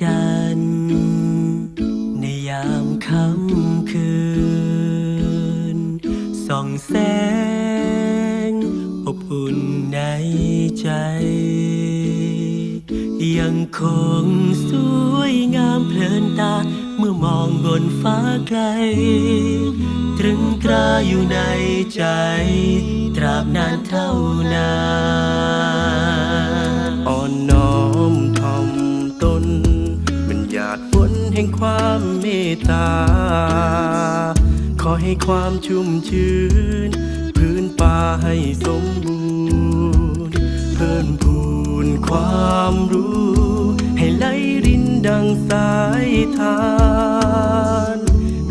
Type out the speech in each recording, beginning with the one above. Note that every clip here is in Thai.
จันทร์ในยามค่ำคืน ส่องแสง อบอุ่นในใจ ยังคงสวยงามเพลินตา เมื่อมองบนฟ้าไกล ตรึงตราอยู่ในใจ ตราบนานเท่านานอ่อนน้อม ตตา ขอให้ความชุ่มชื้น พื้นป่าให้สมบูรณ์ เพิ่มพูนความรู้ ให้ไหลรินดังสายทาน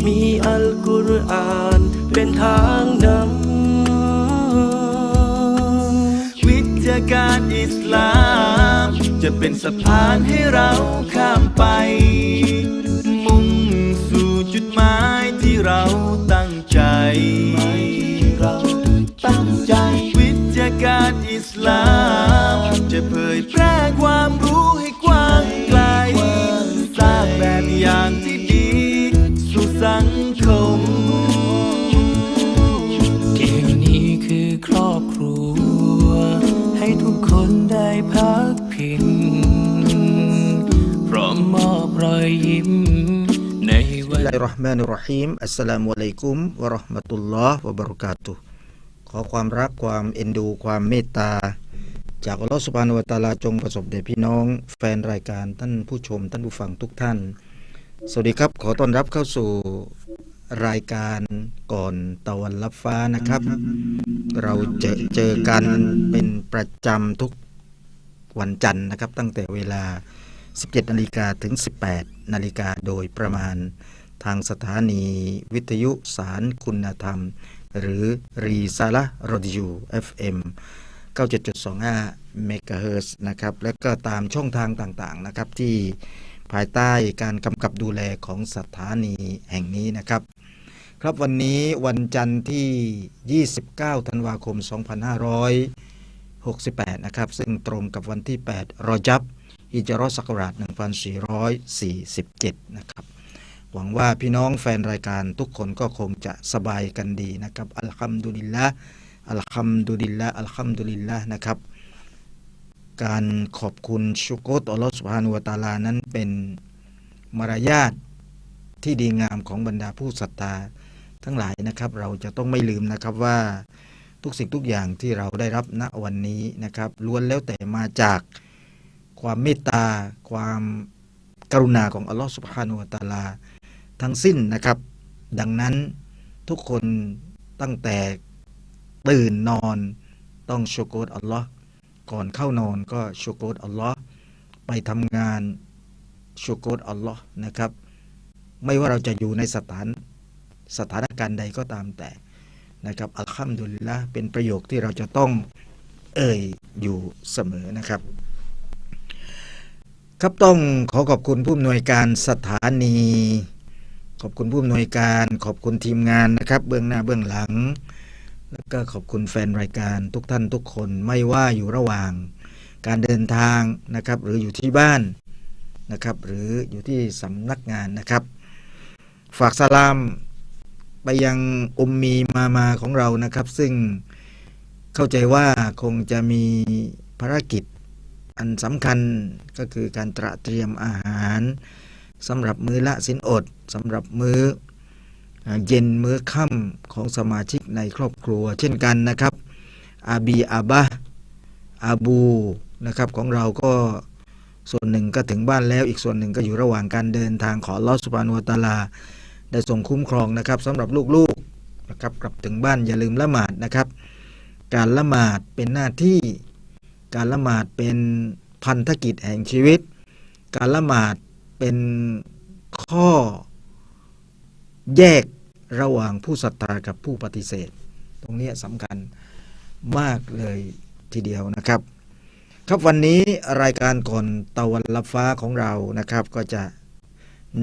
มีอัลกุรอานเป็นทางนำวิทยาการอิสลาม จะเป็นสะพานให้เราข้ามไป พักพิงพร้อมมอบรอยยิ้มในวันบิลลาฮิรเราะห์มานิรรฮีมอัสสลามุอะลัยกุมวะราะห์มะตุลลอฮ์วะบะเราะกาตุฮ์ขอความรักความเอ็นดูความเมตตา จากอัลลอฮ์สุบฮานะฮูวะตะอาลาจงประสบแด่พี่น้อง แฟนรายการท่านผู้ชม ท่านผู้ฟังทุกท่าน สวัสดีครับ ขอต้อนรับเข้าสู่รายการก่อนตะวันรับฟ้านะครับ เราจอเจอกันเป็นประจำทุก วันจันทร์นะครับ ตั้งแต่เวลา 17 นาฬิกาถึง 18 นาฬิกาโดยประมาณทางสถานีวิทยุสารคุณธรรม หรือรีซาละรดิยู FM 97.25เมกะเฮิรตซ์นะครับ และก็ตามช่องทางต่างๆนะครับที่ภายใต้การกำกับดูแลของสถานีแห่งนี้นะครับ ครับวันนี้วันจันทร์ที่ 29 ธันวาคม 2500 68 นะครับ ซึ่งตรงกับวันที่ 8 รอจับฮิจราะห์ศักราช 1447 นะครับ หวังว่าพี่น้องแฟนรายการทุกคนก็คงจะสบายกันดีนะครับ อัลฮัมดุลิลละอัลฮัมดุลิลละอัลฮัมดุลิลละนะครับ การขอบคุณชุกรอัลลอฮฺสุบฮานุวะตาลานั้นเป็นมารยาทที่ดีงามของบรรดาผู้ศรัทธาทั้งหลายนะครับ เราจะต้องไม่ลืมนะครับว่า ทุกสิ่งทุกอย่างที่เราได้รับณวันนี้นะครับล้วนแล้วแต่มาจากความเมตตา ความกรุณาของอัลลอฮฺสุบฮานุวะตะอาลา ทั้งสิ้นนะครับ ดังนั้นทุกคนตั้งแต่ตื่นนอนต้องชุกรอัลลอฮ์ก่อนเข้านอนก็ชุกรอัลลอฮ์ไปทำงานชุกรอัลลอฮ์นะครับ ไม่ว่าเราจะอยู่ในสถานสถานการณ์ใดก็ตามแต่ นะครับอัลฮัมดุลิลละเป็นประโยคที่เราจะต้องเอ่ยอยู่เสมอนะครับ ครับต้องขอขอบคุณผู้อำนวยการสถานี ขอบคุณผู้อำนวยการขอบคุณทีมงานนะครับ เบื้องหน้าเบื้องหลัง แล้วก็ขอบคุณแฟนรายการทุกท่านทุกคนไม่ว่าอยู่ระหว่าง การเดินทางนะครับ หรืออยู่ที่บ้านนะครับ หรืออยู่ที่สำนักงานนะครับ ฝากสลาม ไปยังอุมมีมามาของเรานะครับ ซึ่งเข้าใจว่าคงจะมีภารกิจอันสำคัญก็คือการตระเตรียมอาหารสำหรับมื้อละสินอดสำหรับมื้อเย็นมื้อค่ำของสมาชิกในครอบครัว เช่นกันนะครับอาบีอาบะอาบูนะครับของเราก็ส่วนหนึ่งก็ถึงบ้านแล้วอีกส่วนหนึ่งก็อยู่ระหว่างการเดินทางขอลอสุบานุวตาลา ได้ส่งคุ้มครองนะครับสำหรับลูกๆนะครับกลับถึงบ้านอย่าลืมละหมาดนะครับ การละหมาดเป็นหน้าที่ การละหมาดเป็นพันธกิจแห่งชีวิต การละหมาดเป็นข้อแยกระหว่างผู้ศรัทธากับผู้ปฏิเสธ ตรงนี้สำคัญมากเลยทีเดียวนะครับ ครับวันนี้รายการก่อนตะวันลับฟ้าของเรานะครับ ก็จะ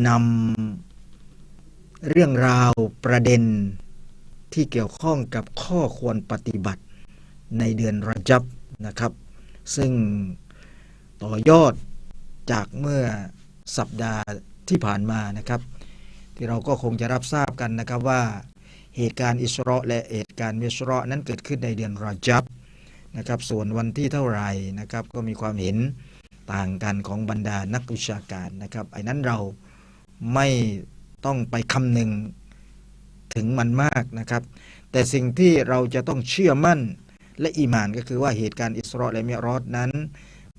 นำ เรื่องราวประเด็นที่เกี่ยวข้องกับข้อควรปฏิบัติในเดือนรจับนะครับ ซึ่งต่อยอดจากเมื่อสัปดาห์ที่ผ่านมานะครับ ที่เราก็คงจะรับทราบกันนะครับว่าเหตุการณ์อิสราะและเหตุการณ์มิสราะนั้นเกิดขึ้นในเดือนรอจับนะครับส่วนวันที่เท่าไหร่นะครับก็มีความเห็นต่างกันของบรรดานักวิชาการนะครับไอ้นั้นเราไม่ ต้องไปคำนึงถึงมันมากนะครับ แต่สิ่งที่เราจะต้องเชื่อมั่นและอีมานก็คือว่าเหตุการณ์อิสราและมิรอจนั้น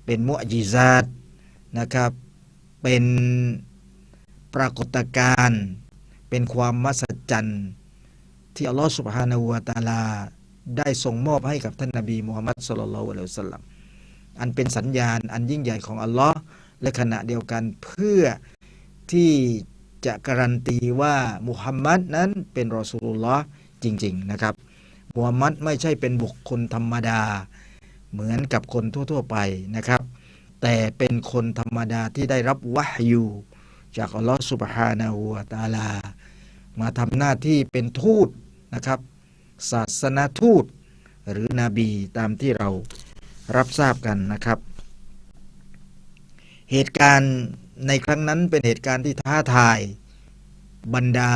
เป็นมุอจิซาตนะครับ เป็นปรากฏการณ์เป็นความมหัศจรรย์ที่อัลลอฮฺสุบฮานาหูวาตาลา ได้ส่งมอบให้กับท่านนบีมุฮัมมัดสุลลัลลอฮุอะลัยฮิวะสัลลัมอันเป็นสัญญาณอันยิ่งใหญ่ของอัลลอฮ์และขณะเดียวกันเพื่อที่ จะการันตีว่ามุฮัมมัดนั้นเป็นรอสูลุลลอฮ์จริง ๆ นะครับมุฮัมมัดไม่ใช่เป็นบุคคลธรรมดา เหมือนกับคนทั่ว ๆ ไปนะครับ แต่เป็นคนธรรมดาที่ได้รับวะฮยูจากอัลลอฮ์สุบฮานาหูวตาลา มาทำหน้าที่เป็นทูตนะครับ ศาสนาทูต หรือนบีตามที่เรารับทราบกันนะครับ เหตุการณ์ ในครั้งนั้นเป็นเหตุการณ์ที่ท้าทาย บรรดา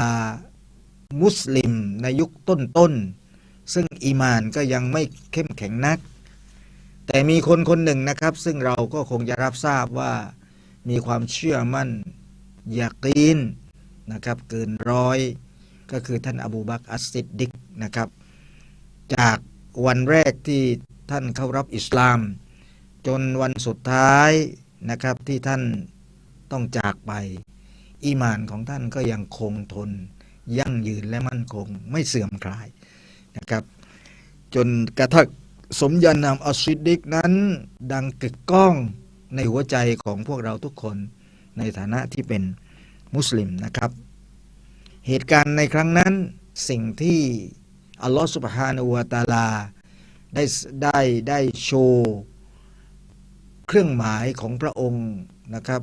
มุสลิมในยุคต้นๆ ซึ่งอีมานก็ยังไม่เข้มแข็งนัก แต่มีคนคนหนึ่งนะครับ ซึ่งเราก็คงจะรับทราบว่ามีความเชื่อมั่นยากีนนะครับเกินร้อย ก็คือท่านอบูบักอัสซิดดิกนะครับ จากวันแรกที่ท่านเข้ารับอิสลาม จนวันสุดท้ายนะครับที่ท่าน ต้องจากไป อีมานของท่านก็ยังคงทน ยั่งยืนและมั่นคง ไม่เสื่อมคลายนะครับ จนกระทั่งสมญานามอัสซิดิกนั้น ดังกึกก้องในหัวใจของพวกเราทุกคนในฐานะที่เป็นมุสลิมนะครับ เหตุการณ์ในครั้งนั้นสิ่งที่อัลลอฮฺสุบฮานาอูวาตาลาได้ได้ได้โชว์ เครื่องหมายของพระองค์นะครับ